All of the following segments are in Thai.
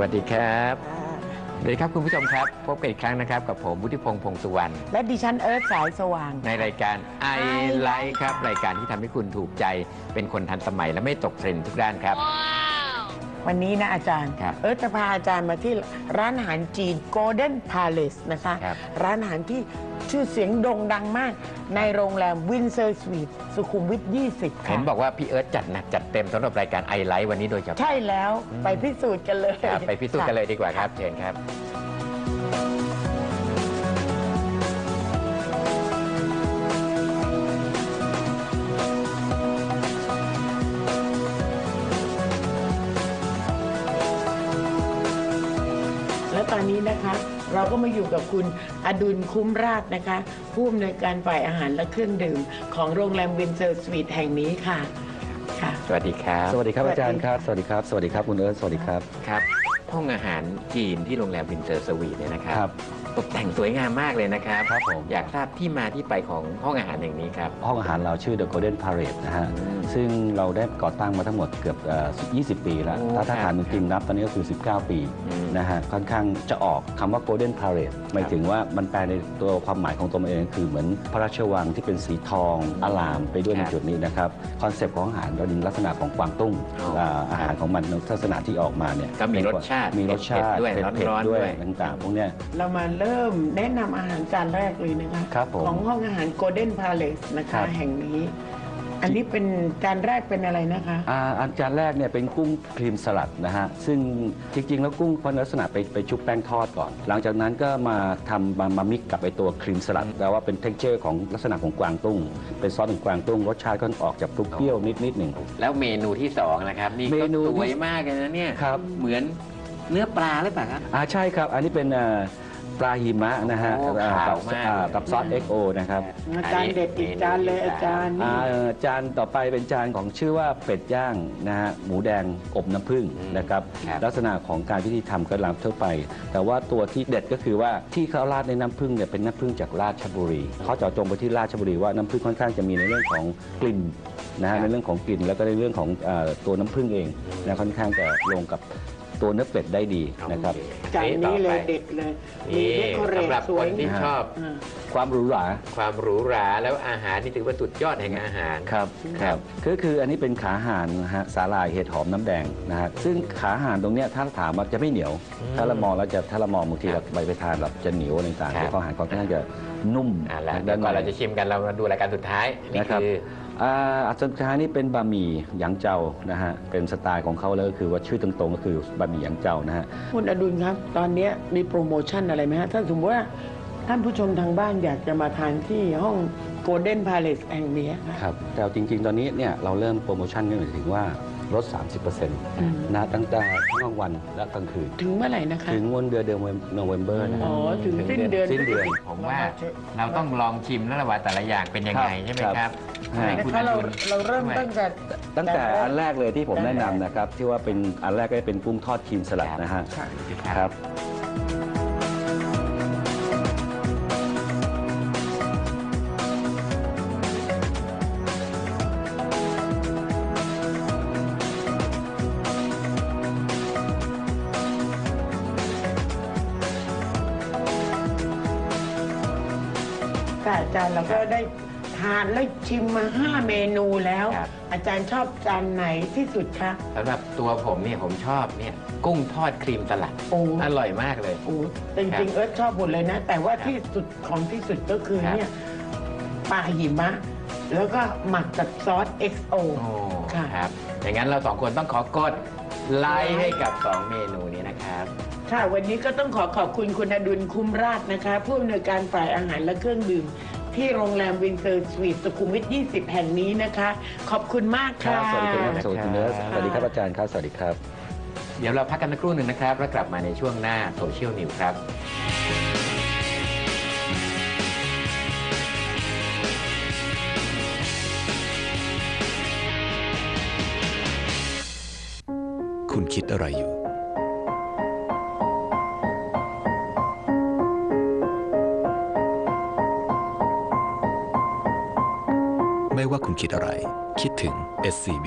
วัสดีครับอ่าสวัสดีครับคุณผู้ชมครับพบกันอีกครั้งนะครับ กับผมวุฒิพงษ์พงษ์สุวรรณและดิฉันเอิร์ธสายสว่าง ในรายการ i l i ครับ รายการที่ทำให้คุณถูกใจเป็นคนทันสมัยและไม่ตกเทรนด์ทุกด้านครับ วันนี้นะอาจารย์ ครับเอิร์ธจะพาอาจารย์มาที่ร้านอาหารจีน Golden Palace นะคะ ครับร้านอาหารที่ชื่อเสียงโด่งดังมาก ในโรงแรมวินเซอร์สวีทสุขุมวิท 20 ค่ะ เห็นบอกว่าพี่เอิร์ธจัดหนักจัดเต็มสำหรับรายการ i l i วันนี้โดยเฉพาะใช่แล้วไปพิสูจน์กันเลย ครับไปพิสูจน์กันเลยดีกว่าครับเชิญครับ ตอนนี้นะคะ เราก็มาอยู่กับคุณอดุลคุ้มราชนะคะ ผู้อำนวยการฝ่ายอาหารและเครื่องดื่ม ของโรงแรมวินเซอร์สวีทแห่งนี้ค่ะค่ะ สวัสดีครับสวัสดีครับสวัสดีอาจารย์ครับ สวัสดีครับ สวัสดีครับคุณเอิร์ธสวัสดีครับ ครับห้องอาหารจีนที่โรงแรมวินเซอร์สวีทเนี่ยนะครับครับ ตกแต่งสวยงามมากเลยนะครับครับผม อยากทราบที่มาที่ไปของห้องอาหารแห่งนี้ครับ ห้องอาหารเราชื่อ The Golden Parade นะฮะ อืมซึ่งเราได้ก่อตั้งมาทั้งหมดเกือบเอ่อ20 ปีแล้ว โอ้ถ้าถ้าครับฐานจริงๆนับตอนนี้ก็คือ 19 ปีอืมนะฮะ ค่อนข้างจะออกคำว่า Golden Parade หมายถึงว่ามันแปลในตัวความหมายของตัวมันเอง คือเหมือนพระราชวังที่เป็นสีทองอลามไปด้วยคในรับจุดนี้นะครับ คอนเซปต์ของอาหารเราดินลักษณะของกวางตุ้งอ๋ออ่าอาหารของมันลักษณะที่ออกมาเนี่ยก็มีรสชาติมีรสชาติเผ็ดๆด้วยเผ็ดร้อนๆๆด้วยด้วย ต่างๆพวกเนี้ย เรามาเริ่มแนะนำอาหารจานแรกเลยนะคะครับผมของห้องอาหาร Golden Palace นะครัคะ บ แห่งนี้ อันนี้เป็นจานแรกเป็นอะไรนะคะ อาอันจานแรกเนี่ยเป็นกุ้งครีมสลัดนะฮะ ซึ่งจริง ๆ แล้วกุ้งพันลักษณะไปไปชุบแป้งทอดก่อน หลังจากนั้นก็มาทำมามามิกกับไอตัวครีมสลัดแต่ว่าเป็นเท็กเจอร์ของลักษณะของกวางตุ้ง เป็นซอสของกวางตุ้งรสชาติก็ออกจากเปรี้ยวๆนิดนิดๆหนึ่ง แล้วเมนูที่สองนะครับ นี่เมก็นูสที่วยมากเลยนะเนี่ยครับ เหมือนเนื้อปลาหรือเปล่าครับ อ่าใช่ครับ อันนี้เป็นเอ่อ ปลาหิมะนะฮะโอ้อ่าขาวกับมากอ่ากับซอส XO นะครับอาจารย์เด็ดอีกจานเลยอาจารย์อ่านี่จานต่อไปเป็นจานของชื่อว่าเป็ดย่างนะฮะหมูแดงอบน้ำผึ้งอืมนะครับครับลักษณะของการพิธีทำก็ลามทั่วไป แต่ว่าตัวที่เด็ดก็คือว่าที่เขาราดในน้ำผึ้งเนี่ยเป็นน้ำผึ้งจากราชบุรีเขาเจาะจงไปที่ราชบุรีว่าน้ำผึ้งค่อนข้างจะมีในเรื่องของกลิ่นนะฮะในเรื่องของกลิ่นแล้วก็ในเรื่องของเอ่อตัวน้ำผึ้งเองนะค่อนข้างจะลงกับ ตัวเนื้อเป็ดได้ดีนะครับจานนี้เลยเด็ดเลยมีนี่เดคอเรทสำหรับสควยนที่งามชอบอ่า ความหรูหรา ความหรูหราแล้วอาหารนี่ถือว่าสุดยอดแห่งอาหาร ครับคครัรับบคือคืออันนี้เป็นขาห่านนะฮะสาหร่ายเห็ดหอมน้ำแดงนะฮะซึ่งขาห่านตรงเนี้ยถ้าถามว่าจะไม่เหนียว อืมถ้าเรามองแล้วจะถ้าเรามองบางทีครัเราบไปไปทานแบบจะเหนียวอะไรต่างครับๆแต่ข้าวหารค่อนข้างจะนุ่มอ่าแล้วด้าเดี๋ยวนก่อนในเราจะชิมกันเรามาดูรายการสุดท้ายนี่นะครับคือ อ่าอันสุดท้ายนี่เป็นบะหมี่หยางเจ้านะฮะเป็นสไตล์ของเขาเลยก็คือว่าชื่อตรงๆก็คือบะหมี่หยางเจ้านะฮะคุณอดุลครับตอนนี้มีโปรโมชั่นอะไรไหมฮะถ้าสมมติว่าท่านผู้ชมทางบ้านอยากจะมาทานที่ห้อง Golden Palace แห่งนี้ค่ะครับแต่จริง ๆ ตอนนี้เนี่ยเราเริ่มโปรโมชั่นกันหมายถึงว่า ลด 30%นะตั้งแต่ทั้งกลางวันและกลางคืน ถึงเมื่อไหร่นะคะ ถึงวันเดือนเดือนโนเวมเบอร์นะอ๋อ ถึงสิ้นเดือน สิ้นเดือน ผมว่าเราต้องลองชิมแล้วละว่าแต่ละอย่างเป็นยังไงครับใช่ไหมครับครับให้นะคุณคะเราอดุลเราเริ่มด้วยตั้งแต่ตั้งแต่อันแรกเลยที่ผมได้แนะนำนะครับ ที่ว่าเป็นอันแรกก็เป็นกุ้งทอดครีมสลัดนะฮะค่ะครับ จารย์เราก็ได้ทานและชิมมา5เมนูแล้ว ครับ อาจารย์ชอบจานไหนที่สุดคะ สำหรับตัวผมเนี่ยผมชอบเนี่ยกุ้งทอดครีมสลัดโอ้ อร่อยมากเลย โอ้แต่จริงๆเอิร์ธชอบหมดเลยนะ แต่ว่าที่สุดของที่สุดก็คือครับ เนี่ยปลาหิมะ แล้วก็หมักกับซอส XO โอ้ค่ะ ครับอย่างนั้นเราสองคนต้องขอกดไลค์ให้กับ 2 เมนูนี้นะครับ ค่ะวันนี้ก็ต้องขอขอบคุณคุณอดุลคุ้มราชนะคะ ผู้อำนวยการฝ่ายอาหารและเครื่องดื่ม ที่โรงแรมวินเซอร์สวีทสุขุมวิท 20 แห่งนี้นะคะ ขอบคุณมากครัค่ะบสวัสดีครับสวัสดีคุณเนิร์สครับสวัสดีครับอาจารย์ครับ สวัสดีครับ เดี๋ยวเราพักกันสักครู่หนึ่งนะครับ แล้วกลับมาในช่วงหน้าโซเชียลนิวครับคุณคิดอะไรอยู่ ว่าคุณคิดอะไร คิดถึง SCB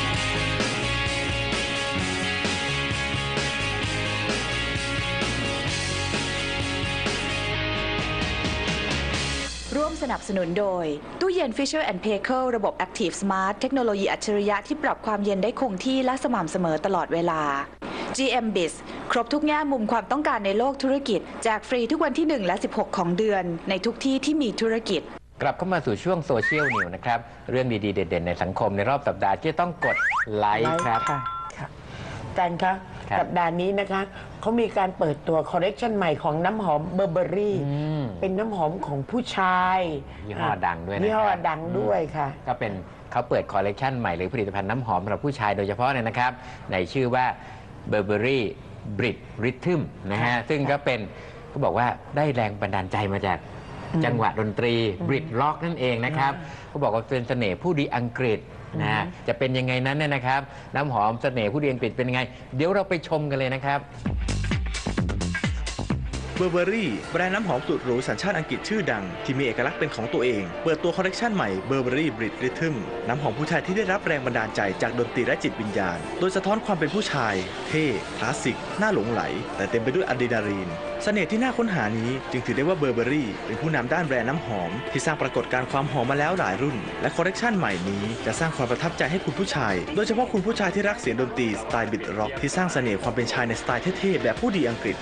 ร่วมสนับสนุนโดย ตู้เย็น Fisher p a y k e ระบบ Active Smart เทคโนโลยีอัจฉริยะที่ปรับความเย็นได้คงที่และสม่ำเสมอตลอดเวลา GM Biz ครบทุกแง่มุมความต้องการในโลกธุรกิจแจกฟรีทุกวันที่ 1 และ 16 ของเดือน ในทุกที่ที่มีธุรกิจ กลับเข้ามาสู่ช่วงโซเชียลนิวนะครับ เรื่องดีๆ เด่นๆ ในสังคมในรอบสัปดาห์ที่จะต้องกดไลค์ครับค่ะค่ะอาจารย์ คะครับ สัปดาห์นี้นะคะเขามีการเปิดตัวคอลเลกชันใหม่ของน้ำหอมเบอร์เบอรี่ อืมเป็นน้ำหอมของผู้ชายยี่ห้อดังด้วยนะครับยี่ห้อดังด้วยค่ะก็เป็นเขาเปิดคอลเลกชันใหม่หรือผลิตภัณฑ์น้ำหอมสำหรับผู้ชายโดยเฉพาะเนี่ยนะครับ ในชื่อว่า Burberry Brit Rhythm นะฮะ ซึ่งก็เป็นเขาบอกว่าได้แรงบันดาลใจมาจากจังหวะดนตรี Brit Rock นั่นเองนะครับเขาบอกว่าเป็นเสน่ห์ผู้ดีอังกฤษ นะฮะจะเป็นยังไงนั้นเนี่ยนะครับ น้ำหอมเสน่ห์ผู้ดีอังกฤษเป็นยังไง เดี๋ยวเราไปชมกันเลยนะครับ เบอร์เบอรี่แบรนด์น้ำหอมสุดหรูสัญชาติอังกฤษชื่อดัง ที่มีเอกลักษณ์เป็นของตัวเอง เปิดตัวคอลเลกชันใหม่เบอร์เบอรี่บริดริทึมน้ำหอมผู้ชายที่ได้รับแรงบันดาลใจจากดนตรีและจิตวิญญาณ โดยสะท้อนความเป็นผู้ชาย เท่คลาสสิกน่าหลงไหล แต่เต็มไปด้วยอะดรีนาลีนเสน่ห์ที่น่าค้นหานี้จึงถือได้ว่าเบอร์เบอรี่เป็นผู้นำด้านแบรนด์น้ำหอม ที่สร้างปรากฏการณ์ความหอมมาแล้วหลายรุ่น และคอลเลกชันใหม่นี้จะสร้างความประทับใจให้คุณผู้ชาย โดยเฉพาะคุณผู้ชายที่รักเสียงดนตรีสไตล์บิดร็อกที่สร้างเสน่ห์ความเป็นชายในสไตล์เท่ๆแบบผู้ดีอังกฤษ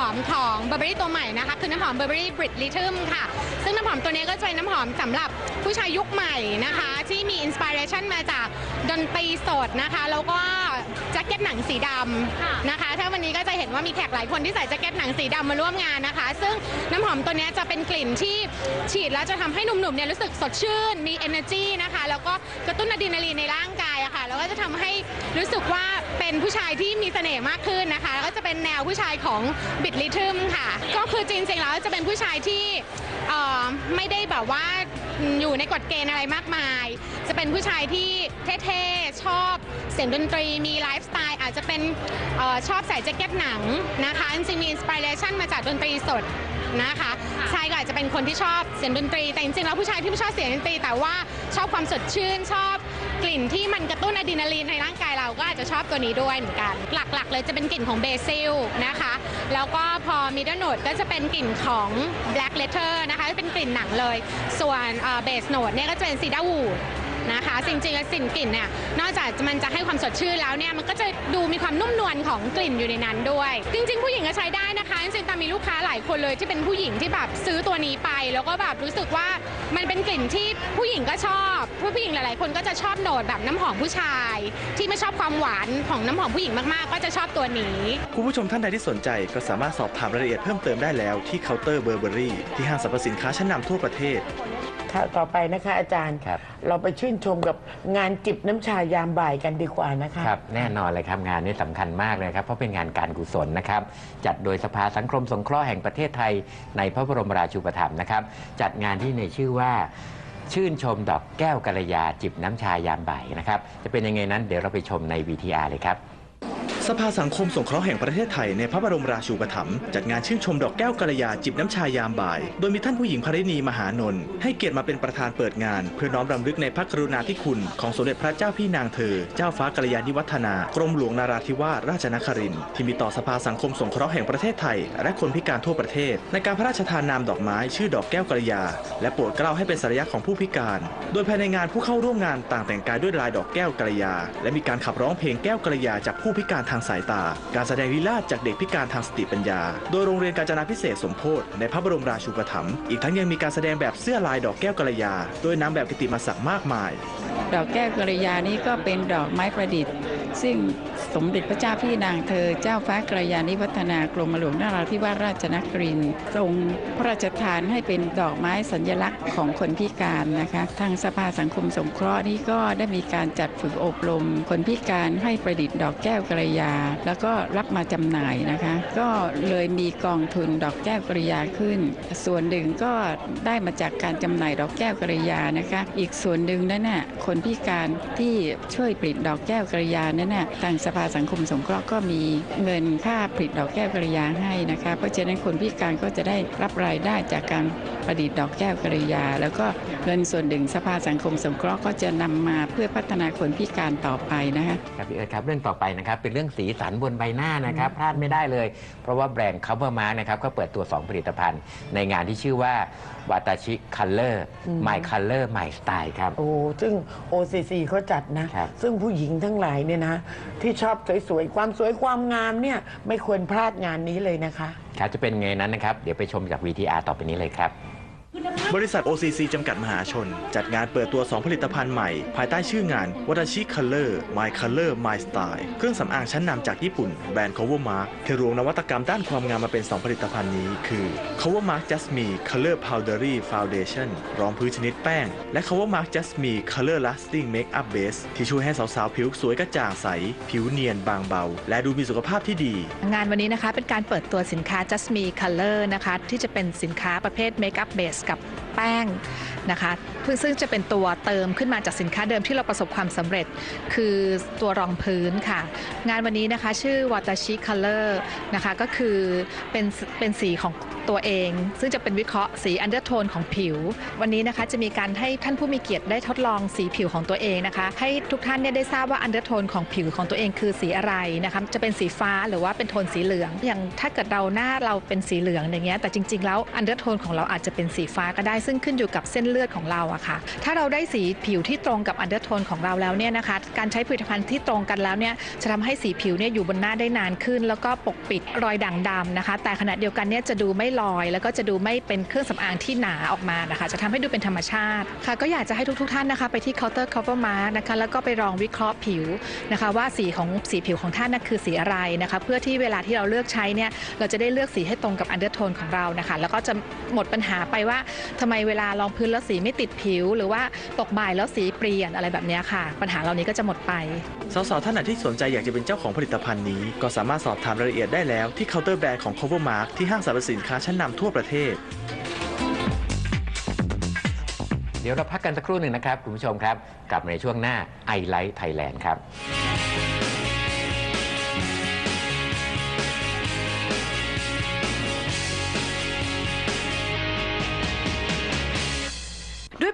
น้ำหอมของ Burberry ตัวใหม่นะคะ คือน้ำหอม Burberry Brit Rhythm ค่ะ ซึ่งน้ำหอมตัวนี้ก็จะเป็นน้ำหอมสำหรับผู้ชายยุคใหม่นะคะ ที่มีอินสปิเรชันมาจากดนตรีสดนะคะ แล้วก็แจ็คเก็ตหนังสีดำนะคะ ถ้าวันนี้ก็จะเห็นว่ามีแขกหลายคนที่ใส่แจ็คเก็ตหนังสีดำมาร่วมงานนะคะ ซึ่งน้ำหอมตัวนี้จะเป็นกลิ่นที่ฉีดแล้วจะทำให้หนุ่มๆเนี่ยรู้สึกสดชื่น มี energy นะคะ แล้วก็กระตุ้นอะดรีนาลีนในร่างกายอะค่ะ แล้วก็จะทำให้รู้สึกว่า เป็นผู้ชายที่มีเสน่ห์มากขึ้นนะคะ แล้วก็จะเป็นแนวผู้ชายของบิดลิทึมค่ะ ก็คือจริงๆแล้วจะเป็นผู้ชายที่เอ่อไม่ได้แบบว่าอยู่ในกฎเกณฑ์อะไรมากมาย จะเป็นผู้ชายที่เท่ๆ ชอบเสียงดนตรีมีไลฟ์สไตล์อาจจะเป็นออชอบใส่แจ็คเก็ตหนังนะคะจริงๆมีอินสปิเรชันมาจากดนตรีสดนะคะชายก็อาจจะเป็นคนที่ชอบเสียงดนตรี แต่จริงๆแล้วผู้ชายที่ไม่ชอบเสียงดนตรี แต่ว่าชอบความสดชื่นชอบ กลิ่นที่มันกระตุ้นอะดรีนาลีนในร่างกายเราก็อาจจะชอบตัวนี้ด้วยเหมือนกัน หลักๆ เลยจะเป็นกลิ่นของเบซิลนะคะ แล้วก็พอมิดเดิลโนดก็จะเป็นกลิ่นของ Black Letter นะคะเป็นกลิ่นหนังเลย ส่วนเบสโนดเนี่ยก็จะเป็นซีดาวูด นะคะจริงๆแล้วสิ่งกลิ่นเนี่ยนอกจากมันจะให้ความสดชื่นแล้วเนี่ยมันก็จะดูมีความนุ่มนวลของกลิ่นอยู่ในนั้นด้วย จริง ๆ ผู้หญิงก็ใช้ได้นะคะจริงๆตามมีลูกค้าหลายคนเลยที่เป็นผู้หญิงที่แบบซื้อตัวนี้ไป แล้วก็แบบรู้สึกว่ามันเป็นกลิ่นที่ผู้หญิงก็ชอบผู้หญิงหลายๆ คนก็จะชอบโหนดแบบน้ำหอมผู้ชาย ที่ไม่ชอบความหวานของน้ำหอมผู้หญิงมากๆ ก็จะชอบตัวนี้คุณผู้ชมท่านใดที่สนใจก็สามารถสอบถามรายละเอียดเพิ่มเติมได้แล้วที่เคาน์เตอร์เบอร์เบอรี่ที่ห้างสรรพสินค้าชั้นนำทั่วประเทศ ค่ะต่อไปนะคะอาจารย์ ครับ เราไปชื่นชมกับงานจิบน้ำชายามบ่ายกันดีกว่านะคะ ครับแน่นอนเลยครับงานนี้สำคัญมากเลยครับเพราะเป็นงานการกุศลนะครับจัดโดยสภาสังคมสงเคราะห์แห่งประเทศไทย ในพระบรมราชูปถัมภ์นะครับ จัดงานที่ในชื่อว่า ชื่นชมดอกแก้วกัลยาจิบน้ำชายามบ่ายนะครับ จะเป็นยังไงนั้นเดี๋ยวเราไปชมใน VTR เลยครับ สภาสังคมสงเคราะห์แห่งประเทศไทยในพระบรมราชูปถัมภ์จัดงานชื่นชมดอกแก้วกัลยาจิบน้ำชายามบ่าย โดยมีท่านผู้หญิงภริณีมหานนท์ให้เกียรติมาเป็นประธานเปิดงาน เพื่อน้อมรำลึกในพระกรุณาธิคุณ ของสมเด็จพระเจ้าพี่นางเธอ เจ้าฟ้ากัลยาณิวัฒนากรมหลวงนาราธิวาสราชนครินทร์ที่มีต่อสภาสังคมสงเคราะห์แห่งประเทศไทย และคนพิการทั่วประเทศ ในการพระราชทานนามดอกไม้ชื่อดอกแก้วกัลยา และโปรดเกล้าให้เป็นสัญลักษณ์ของผู้พิการ โดยภายในงานผู้เข้าร่วมงานต่างแต่งกายด้วยลายดอกแก้วกัลยา และมีการขับร้องเพลงแก้วกัลยาจากผู้พิการทางสายตา การแสดงลีลาศจากเด็กพิการทางสติปัญญา โดยโรงเรียนการจนาพิเศษสมโพธิในพระบรมราชูปถัมภ์อีกทั้งยังมีการแสดงแบบเสื้อลายดอกแก้วกระยา โดยนำแบบกิติมศักดิ์มากมาย ดอกแก้วกระยานี้ก็เป็นดอกไม้ประดิษฐ์ ซึ่ง สมเด็จพระเจ้าพี่นางเธอ เจ้าฟ้ากัลยาณิวัฒนากรมหลวงนาราธิวาสราชนครินทร์ทรงพระราชทานให้เป็นดอกไม้สัญลักษณ์ของคนพิการนะคะ ทางสภาสังคมสงเคราะห์นี่ก็ได้มีการจัดฝึกอบรม คนพิการให้ประดิษฐ์ดอกแก้วกัลยา แล้วก็รับมาจำหน่ายนะคะ ก็เลยมีกองทุนดอกแก้วกัลยาขึ้น ส่วนหนึ่งก็ได้มาจากการจำหน่ายดอกแก้วกัลยานะคะ อีกส่วนหนึ่งนั่นน่ะคนพิการที่ช่วยผลิตดอกแก้วกัลยานั้นน่ะทางสภาสังคมสงเคราะห์ก็มีเงินค่าผลิตดอกแก้วกัลยาให้นะคะ เพราะฉะนั้นคนพิการก็จะได้รับรายได้จากการประดิษฐ์ดอกแก้วกัลยา แล้วก็เงินส่วนหนึ่งสภาสังคมสงเคราะห์ก็จะนำมาเพื่อพัฒนาคนพิการต่อไปนะคะครับพี่เอิร์ธครับเรื่องต่อไปนะครับเป็นเรื่องสีสันบนใบหน้านะครับพลาดไม่ได้เลย เพราะว่าแบรนด์ Cover Mark นะครับก็เปิดตัว 2 ผลิตภัณฑ์ในงานที่ชื่อว่า วาตาชิคัลเลอร์ My Color My Style ครับ โอ้ ซึ่ง OCC เขาจัดนะ ครับ ซึ่งผู้หญิงทั้งหลายเนี่ยนะ ที่ชอบสวยๆ ความสวยความงามเนี่ย ไม่ควรพลาดงานนี้เลยนะคะ ครับจะเป็นไงนั้นนะครับ เดี๋ยวไปชมจาก VTR ต่อไปนี้เลยครับ บริษัท OCC จำกัดมหาชน จัดงานเปิดตัว 2 ผลิตภัณฑ์ใหม่ ภายใต้ชื่องาน Watashi Color My Color My Style เครื่องสำอางชั้นนำจากญี่ปุ่น แบรนด์ Cover Mark ที่รวมนวัตกรรมด้านความงามมาเป็น 2 ผลิตภัณฑ์นี้ คือ Cover Mark Jasmine Color Powdery Foundation รองพื้นชนิดแป้ง และ Cover Mark Jasmine Color Lasting Makeup Base ที่ช่วยให้สาวๆ ผิวสวยกระจ่างใส ผิวเนียนบางเบา และดูมีสุขภาพที่ดี งานวันนี้นะคะเป็นการเปิดตัวสินค้า Just Me Color นะคะที่จะเป็นสินค้าประเภท Makeup Base กับ แป้งนะคะซึ่งจะเป็นตัวเติมขึ้นมาจากสินค้าเดิมที่เราประสบความสำเร็จ คือตัวรองพื้นค่ะ งานวันนี้นะคะชื่อ Watashi Color นะคะก็คือเป็นเป็นสีของตัวเอง ซึ่งจะเป็นวิเคราะห์สีอันเดอร์โทนของผิว วันนี้นะคะจะมีการให้ท่านผู้มีเกียรติได้ทดลองสีผิวของตัวเองนะคะให้ทุกท่านเนี่ยได้ทราบว่าอันเดอร์โทนของผิวของตัวเองคือสีอะไรนะคะจะเป็นสีฟ้าหรือว่าเป็นโทนสีเหลือง อย่างถ้าเกิดเราหน้าเราเป็นสีเหลืองอย่างเงี้ยแต่จริง ๆ แล้วอันเดอร์โทนของเราอาจจะเป็นสีฟ้าก็ได้ซึ่งขึ้นอยู่กับเส้นเลือดของเราอะค่ะ ถ้าเราได้สีผิวที่ตรงกับอันเดอร์โทนของเราแล้วเนี่ยนะคะ การใช้ผลิตภัณฑ์ที่ตรงกันแล้วเนี่ยจะทำให้สีผิวเนี่ยอยู่บนหน้าได้นานขึ้น แล้วก็ปกปิดรอยด่างดำนะคะ แต่ขณะเดียวกันเนี่ยจะดูไม่ลอย แล้วก็จะดูไม่เป็นเครื่องสำอางที่หนาออกมานะคะ จะทำให้ดูเป็นธรรมชาติค่ะ ก็อยากจะให้ทุกๆท่านนะคะ ไปที่เคาน์เตอร์ cover mark นะคะแล้วก็ไปลองวิเคราะห์ผิวนะคะ ว่าสีของสีผิวของท่านนั่นคือสีอะไรนะคะ เพื่อที่เวลาที่เราเลือกใช้เนี่ยเราจะได้เลือกสีให้ตรงกับอันเดอร์โทนของเรานะคะ แล้วก็จะหมดปัญหาไปว่าทำไมเวลารองพื้นแล้วสีไม่ติดผิว หรือว่าตกบ่ายแล้วสีเปลี่ยนอะไรแบบเนี้ยค่ะ ปัญหาเหล่านี้ก็จะหมดไปสาวๆท่านไหนที่สนใจอยากจะเป็นเจ้าของผลิตภัณฑ์นี้ ก็สามารถสอบถามรายละเอียดได้แล้วที่เคาน์เตอร์แบรนด์ของ Cover Mark ที่ห้างสรรพสินค้าชั้นนำทั่วประเทศเดี๋ยวเราพักกันสักครู่หนึ่งนะครับ คุณผู้ชมครับ กลับมาในช่วงหน้า i l i ท์ไทยแลนด์ครับ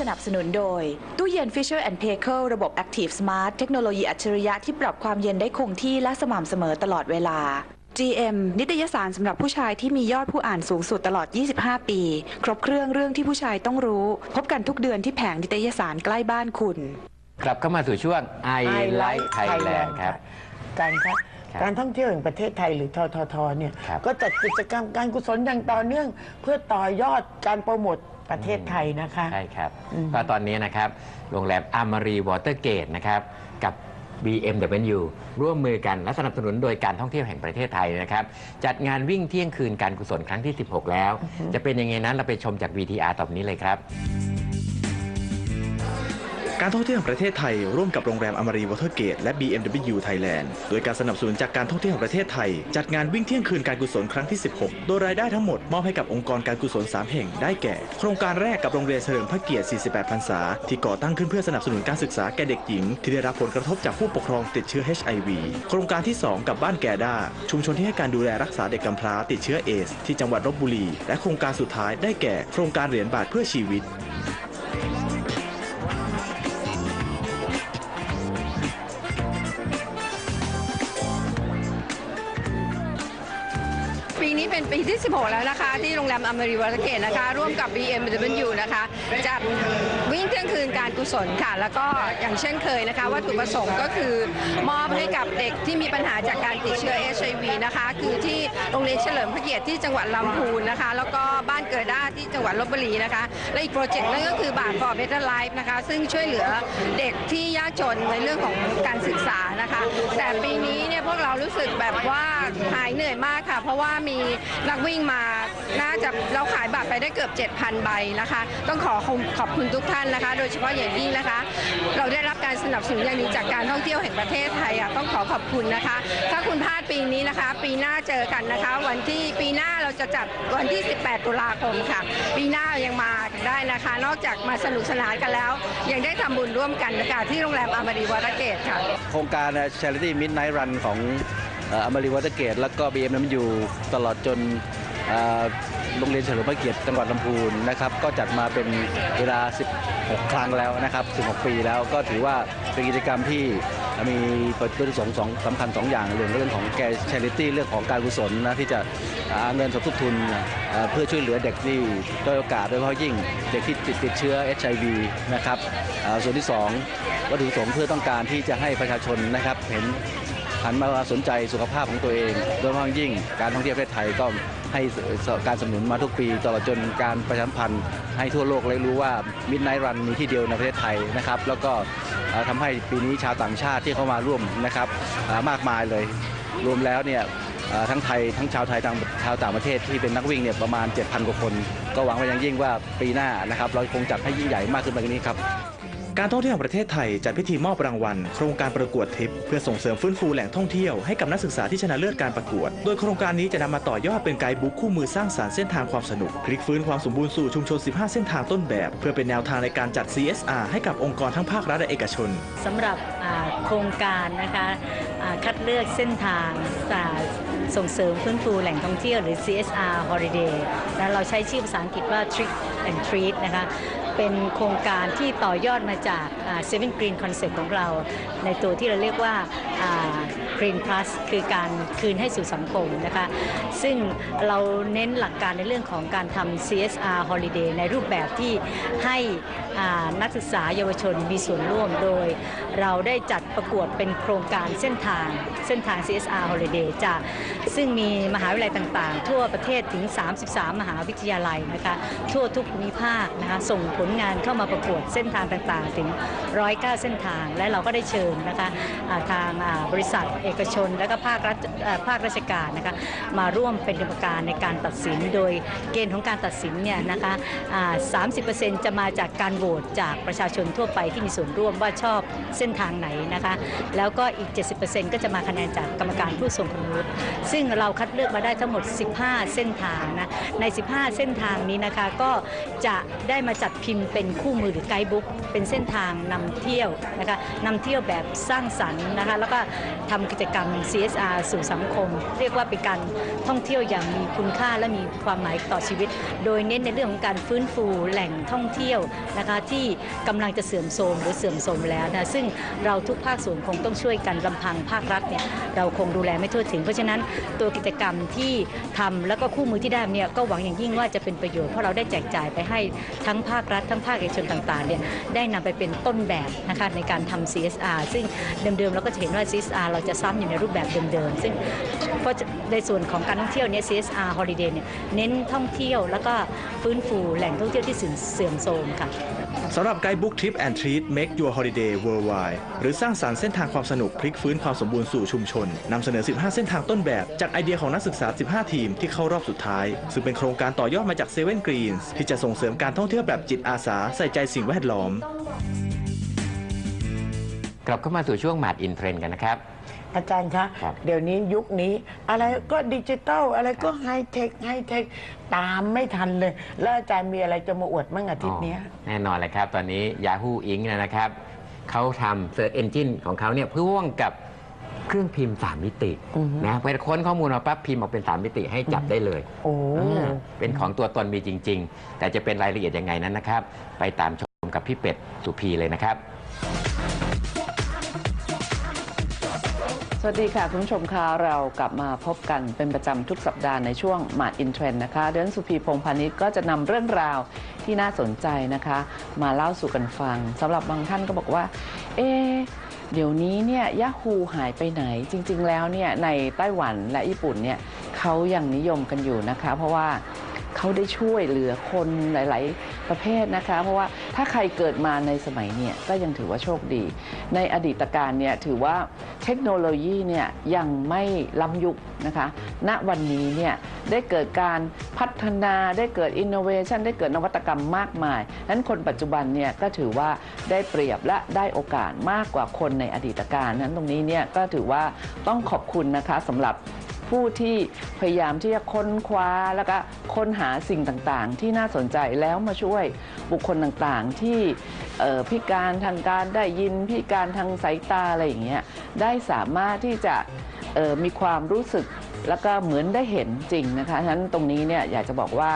สนับสนุนโดย ตู้เย็น Fisher p a y k e ระบบ Active Smart เทคโนโลยีอัจฉริยะที่ปรับความเย็นได้คงที่และสม่ำเสมอตลอดเวลา GM นิตยสารสำหรับผู้ชายที่มียอดผู้อ่านสูงสุดตลอด 25 ปี ครบเครื่องเรื่องที่ผู้ชายต้องรู้ พบกันทุกเดือนที่แผงนิตยสารใกล้บ้านคุณ กลับเข้ามาสู่ช่วง i I l i Like ท์ไทยแลน Thailand ด์ครับ การคะครับการท่องเที่ยวแห่งประเทศไทยหรือทททเนี่ย ครับ ก็จัดกิจกรรมการกุศลอย่างต่อเนื่อง เพื่อต่อยอดการโปรโมท ประเทศไทยนะคะ ใช่ครับ อืม ก็ตอนนี้นะครับ โรงแรมอามารีวอเตอร์เกตนะครับ กับ BMW ร่วมมือกันและสนับสนุนโดยการท่องเที่ยวแห่งประเทศไทยนะครับ จัดงานวิ่งเที่ยงคืนการกุศลครั้งที่ 16 แล้ว จะเป็นยังไงนั้นเราไปชมจาก VTR ต่อไปนี้เลยครับ การท่องเที่ยวแห่งประเทศไทย ร่วมกับโรงแรมอมรีวอเตอร์เกตและ BMW Thailand โดยการสนับสนุนจากการท่องเที่ยวแห่งประเทศไทย จัดงานวิ่งเที่ยงคืนการกุศลครั้งที่ 16 โดยรายได้ทั้งหมด มอบให้กับองค์กรการกุศล 3 แห่งได้แก่ โครงการแรกกับโรงเรียนเฉลิมพระเกียรติ 48 พรรษา ที่ก่อตั้งขึ้นเพื่อสนับสนุนการศึกษาแก่เด็กหญิง ที่ได้รับผลกระทบจากผู้ปกครองติดเชื้อ HIV โครงการที่ 2 กับบ้านแกด้าชุมชนที่ให้การดูแลรักษาเด็กกำพร้าติดเชื้อเอส ที่จังหวัดลบบุรี และโครงการสุดท้ายได้แก่โครงการเหรียญบาทเพื่อชีวิต 16 แล้วนะคะ ที่โรงแรมอมรีวัตเกตนะคะ ร่วมกับ BMW นะคะจัด วิ่งเที่ยงคืนการกุศลค่ะ แล้วก็อย่างเช่นเคยนะคะวัตถุประสงค์ก็คือ มอบให้กับเด็กที่มีปัญหาจากการติดเชื้อ HIV นะคะ คือที่โรงเรียนเฉลิมพระเกียรติที่จังหวัดลำพูนนะคะ แล้วก็บ้านเกิดด้าที่จังหวัดลบบุรีนะคะ และอีกโปรเจกต์นึงก็คือบาท for better life นะคะ ซึ่งช่วยเหลือเด็กที่ยากจนในเรื่องของการศึกษานะคะ แต่ปีนี้เนี่ยพวกเรารู้สึกแบบว่าหายเหนื่อยมากค่ะ เพราะว่ามีนักวิ่งมาน่าจะเราขายบัตรไปได้เกือบ 7,000 ใบนะคะ ต้องขอขอบคุณทุกท่านนะคะ โดยเฉพาะอย่างยิ่งนะคะ เราได้รับการสนับสนุนอย่างดีจากการท่องเที่ยวแห่งประเทศไทยอะต้องขอขอบคุณนะคะ ถ้าคุณพลาดปีนี้นะคะ ปีหน้าเจอกันนะคะ วันที่ปีหน้าเราจะจัดวันที่ 18 ตุลาคมค่ะ ปีหน้ายังมาได้นะคะ นอกจากมาสนุกสนานกันแล้ว ยังได้ทำบุญร่วมกันนะคะที่โรงแรมอมรีวอเตอร์เกตค่ะ โครงการ Charity Midnight Run ของอมรีวัตเกตแล้วก็ BMW ตลอดจน โรงเรียนเฉลิมพระเกียรติจังหวัดลำพูนนะครับก็จัดมาเป็นเวลา 16 ครั้งแล้วนะครับ 16 ปีแล้วก็ถือว่าเป็นกิจกรรมที่มีเปิดตัวสองสองสำคัญสองอย่างเรื่องเรื่องของแกช Charity เรื่องของการกุศลนะที่จะหาเงินสมทบทุนเพื่อช่วยเหลือเด็กที่ด้อยโอกาสโดยเฉพาะยิ่งเด็กที่ติดติดเชื้อ HIV นะครับส่วนที่สองวัตถุประสงค์เพื่อต้องการที่จะให้ประชาชนนะครับเห็น หันมาสนใจสุขภาพของตัวเอง โดยเฉพาะยิ่งการท่องเที่ยวประเทศไทยก็ให้การสนับสนุนมาทุกปี ตลอดจนการประชาสัมพันธ์ให้ทั่วโลกได้รู้ว่ามิดไนท์รันมีที่เดียวในประเทศไทยนะครับ แล้วก็เอ่อทำให้ปีนี้ชาวต่างชาติที่เข้ามาร่วมนะครับมากมายเลย รวมแล้วเนี่ยทั้งไทยทั้งชาวไทยทั้งชาวต่างประเทศที่เป็นนักวิ่งเนี่ยประมาณ 7,000 กว่าคน ก็หวังไว้อย่างยิ่งว่าปีหน้านะครับเราคงจัดให้ยิ่งใหญ่มากขึ้นไปกว่านี้ครับ การท่องเที่ยวแห่งประเทศไทยจัดพิธีมอบรางวัล โครงการประกวดทิปเพื่อส่งเสริมฟื้นฟูแหล่งท่องเที่ยวให้กับนักศึกษาที่ชนะเลิศการประกวด โดยโครงการนี้จะนำมาต่อยอดเป็นไกด์บุ๊กคู่มือสร้างสารรค์เส้นทางความสนุกพลิกฟื้นความสมบูรณ์สู่ชุมชน 15 เส้นทางต้นแบบ เพื่อเป็นแนวทางในการจัด CSR ให้กับองค์กรทั้งภาครัฐและเอกชนสำหรับโครงการนะคะคัดเลือกเส้นทางอ่าส่งเสริมฟื้นฟูแหล่งท่องเที่ยวหรือ CSR Holiday นะเราใช้ชื่อภาษาอังกฤษว่า Trick and Treat นะคะ เป็นโครงการที่ต่อยอดมาจากเซเว่นกรีนคอนเซ็ปต์ของเรา ในตัวที่เราเรียกว่า Green Plus คือการคืนให้สู่สังคมนะคะซึ่งเราเน้นหลักการในเรื่องของการทำ CSR Holiday ในรูปแบบที่ให้นักศึกษาเยาวชนมีส่วนร่วมโดย เราได้จัดประกวดเป็นโครงการเส้นทางเส้นทาง CSR Holiday จากซึ่งมีมหาวิทยาลัยต่างๆ ทั่วประเทศถึง 33 มหาวิทยาลัยนะคะทั่วทุกภูมิภาคนะคะส่งผลงานเข้ามาประกวดเส้นทางต่างๆ ถึง 109 เส้นทางและเราก็ได้เชิญนะคะทางบริษัทเอกชน และก็ภาครัฐภาคราชการนะคะมาร่วมเป็นกรรมการในการตัดสิน โดยเกณฑ์ของการตัดสินเนี่ยนะคะอ่า30%จะมาจากการโหวตจากประชาชนทั่วไปที่มีส่วนร่วมว่าชอบเส้นทางไหนนะคะแล้วก็อีก 70%ก็จะมาคะแนนจากกรรมการผู้ทรงคุณวุฒิซึ่งเราคัดเลือกมาได้ทั้งหมด 15 เส้นทางนะใน 15 เส้นทางนี้นะคะก็จะได้มาจัดพิมพ์เป็นคู่มือหรือไกด์บุ๊กเป็นเส้นทางนำเที่ยวนะคะนำเที่ยวแบบสร้างสรรค์นะคะแล้วก็ทำกิจกรรม CSR สู่สังคม เรียกว่าเป็นการท่องเที่ยวอย่างมีคุณค่าและมีความหมายต่อชีวิต โดยเน้นในเรื่องของการฟื้นฟูแหล่งท่องเที่ยวนะคะที่กำลังจะเสื่อมโทรมหรือเสื่อมโทรมแล้วนะซึ่งเราทุกภาคส่วนคงต้องช่วยกันลำพังภาครัฐเนี่ยเราคงดูแลไม่ทั่วถึง เพราะฉะนั้นตัวกิจกรรมที่ทำแล้วก็คู่มือที่ได้เนี่ยก็หวังอย่างยิ่งว่าจะเป็นประโยชน์เพราะเราได้แจกจ่ายไปให้ทั้งภาครัฐทั้งภาคเอกชนต่างๆเนี่ยได้นำไปเป็นต้นแบบนะคะในการทำ CSR ซึ่งเดิมๆเราก็จะเห็นว่า CSR เราจะซ้ำอยู่ในรูปแบบเดิมๆ ซึ่งเพราะในส่วนของการท่องเที่ยวเนี่ย CSR Holiday เนี่ยเน้นท่องเที่ยวแล้วก็ฟื้นฟูแหล่งท่องเที่ยวที่เสื่อมโทรมค่ะสำหรับไกด์บุ๊กทริปแอนทรีต Make Your Holiday Worldwide หรือสร้างสารรค์เส้นทางความสนุกพลิกฟื้นความสมบูรณ์สู่ชุมชนนำเสนอ 15 เส้นทางต้นแบบ จากไอเดียของนักศึกษา 15 ทีมที่เข้ารอบสุดท้าย ซึ่งเป็นโครงการต่อยอดมาจากเซเว่นกรีนที่จะส่งเสริมการท่องเที่ยวแบบจิตอาสาใส่ใจสิ่งแวดล้อม กลับเข้ามาสู่ช่วงหมาดอินเทรนด์กันนะครับ อาจารย์คะ ครับเดี๋ยวนี้ยุคนี้อะไรก็ดิจิตอลอะไรก็ไฮเทคไฮเทคตามไม่ทันเลย แล้วอาจารย์มีอะไรจะมาอวดมั่งอาทิตย์เนี้ย แน่นอนเลยครับ ตอนนี้ Yahoo Inc. นะครับเขาทำ Search Engine ของเขาเนี่ยพ่วงกับเครื่องพิมพ์ 3 มิติอือฮึ นะไปค้นข้อมูลมาปั๊บพิมพ์ออกเป็น 3 มิติให้จับได้เลยโอ้อ่าเป็นของตัวตนมีจริง ๆ แต่จะเป็นรายละเอียดยังไงนั้นนะครับ ไปตามชมกับพี่เป็ดสุพีเลยนะครับ สวัสดีค่ะ คุณผู้ชมคะเรากลับมาพบกันเป็นประจำทุกสัปดาห์ในช่วงมาดอินเทรนด์นะคะเดือนสุพีพงพาณิชย์ก็จะนำเรื่องราวที่น่าสนใจนะคะ มาเล่าสู่กันฟังสำหรับบางท่านก็บอกว่า เอ๊เดี๋ยวนี้เนี่ยยาฮูหายไปไหนจริง ๆ แล้วเนี่ยในไต้หวันและญี่ปุ่นเนี่ยเขายังนิยมกันอยู่นะคะ เพราะว่า เขาได้ช่วยเหลือคนหลาย ๆ ประเภทนะคะ เพราะว่าถ้าใครเกิดมาในสมัยเนี่ยก็ยังถือว่าโชคดี ในอดีตการเนี่ยถือว่าเทคโนโลยีเนี่ยยังไม่ล้ำยุคนะคะณวันนี้เนี่ยได้เกิดการพัฒนาได้เกิดอินโนเวชันได้เกิดนวัตกรรมมากมายนั้นคนปัจจุบันเนี่ยก็ถือว่าได้เปรียบและได้โอกาสมากกว่าคนในอดีตการนั้นตรงนี้เนี่ยก็ถือว่าต้องขอบคุณนะคะสำหรับ ผู้ที่พยายามที่จะค้นคว้าแล้วก็ค้นหาสิ่งต่างๆ ที่น่าสนใจแล้วมาช่วยบุคคลต่างๆ ที่พิการทางการได้ยินพิการทางสายตาอะไรอย่างเงี้ยได้สามารถที่จะมีความรู้สึกแล้วก็เหมือนได้เห็นจริงนะคะฉะนั้นตรงนี้เนี่ยอยากจะบอกว่า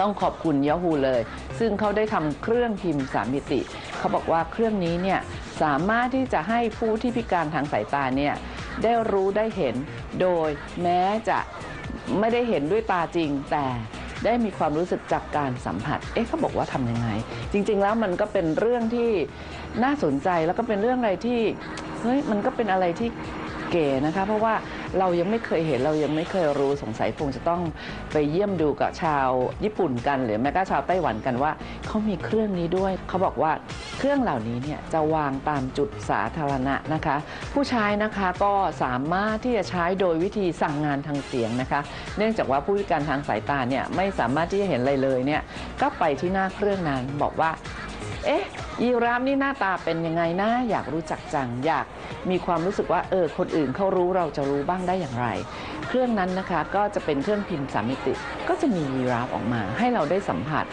ต้องขอบคุณ Yahoo เลย ซึ่งเขาได้ทำเครื่องพิมพ์สามมิติ เขาบอกว่าเครื่องนี้เนี่ยสามารถที่จะให้ผู้ที่พิการทางสายตาเนี่ย ได้รู้ได้เห็น โดยแม้จะไม่ได้เห็นด้วยตาจริงแต่ได้มีความรู้สึกจากการสัมผัส เอ๊ะเขาบอกว่าทำยังไง จริง ๆ แล้วมันก็เป็นเรื่องที่น่าสนใจแล้วก็เป็นเรื่องอะไรที่ เฮ้ย มันก็เป็นอะไรที่เก๋นะคะ เพราะว่า เรายังไม่เคยเห็นเรายังไม่เคยรู้สงสัยคงจะต้องไปเยี่ยมดูกับชาวญี่ปุ่นกัน หรือแม้กระทั่งชาวไต้หวันกันว่าเขามีเครื่องนี้ด้วย เขาบอกว่าเครื่องเหล่านี้เนี่ยจะวางตามจุดสาธารณะนะคะ ผู้ใช้นะคะก็สามารถที่จะใช้โดยวิธีสั่งงานทางเสียงนะคะ เนื่องจากว่าผู้พิการทางสายตาเนี่ยไม่สามารถที่จะเห็นอะไรเลยเนี่ยก็ไปที่หน้าเครื่องนั้นบอกว่า เอ๊ะ ยีราฟนี่หน้าตาเป็นยังไงนะอยากรู้จักจังอยากมีความรู้สึกว่าเออคนอื่นเขารู้เราจะรู้บ้างได้อย่างไร เครื่องนั้นนะคะก็จะเป็นเครื่องพิมพ์สามมิติ ก็จะมียีราฟออกมา ให้เราได้สัมผัส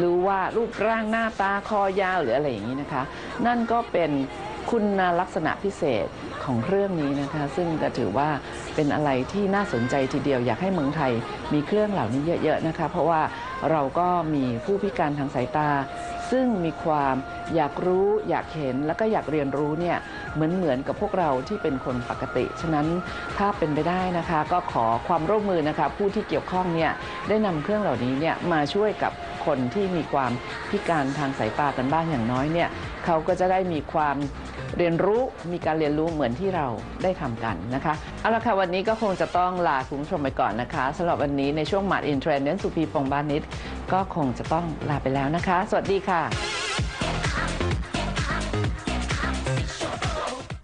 รู้ว่ารูปร่างหน้าตาคอยาวหรืออะไรอย่างนี้นะคะ นั่นก็เป็นคุณลักษณะพิเศษของเครื่องนี้นะคะ ซึ่งก็ถือว่าเป็นอะไรที่น่าสนใจทีเดียวอยากให้เมืองไทยมีเครื่องเหล่านี้เยอะๆนะคะ เพราะว่าเราก็มีผู้พิการทางสายตา ซึ่งมีความอยากรู้อยากเห็นแล้วก็อยากเรียนรู้เนี่ยเหมือนเหมือนกับพวกเราที่เป็นคนปกติ ฉะนั้นถ้าเป็นไปได้นะคะก็ขอความร่วมมือนะคะผู้ที่เกี่ยวข้องเนี่ยได้นำเครื่องเหล่านี้เนี่ยมาช่วยกับคนที่มีความพิการทางสายตากันบ้างอย่างน้อยเนี่ยเขาก็จะได้มีความ เรียนรู้มีการเรียนรู้เหมือนที่เราได้ทำกันนะคะเอาละค่ะวันนี้ก็คงจะต้องลาคุณผู้ชมไปก่อนนะคะสำหรับวันนี้ในช่วงมาดอินเทรนด์เน้นสุพีพงษ์บานิชก็คงจะต้องลาไปแล้วนะคะ สวัสดีค่ะ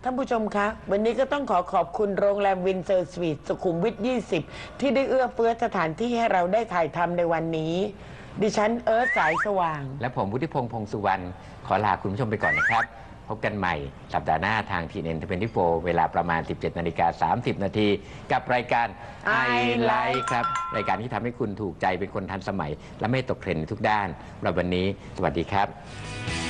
ท่านผู้ชมคะ วันนี้ก็ต้องขอขอบคุณโรงแรมวินเซอร์สวีทสุขุมวิท 20 ที่ได้เอื้อเฟื้อสถานที่ให้เราได้ถ่ายทำในวันนี้ ดิฉันเอิร์ธสายสว่าง และผมวุฒิพงษ์พงษ์สุวรรณขอลาคุณผู้ชมไปก่อนนะครับ พบกันใหม่ สัปดาห์หน้าทางทีเอ็นทเเวลาประมาณ 17นาฬิกา30 นาที กับรายการไอไลท์ครับ รายการที่ทำให้คุณถูกใจเป็นคนทันสมัย และไม่ตกเทรนด์ในทุกด้านเราวันนี้ สวัสดีครับ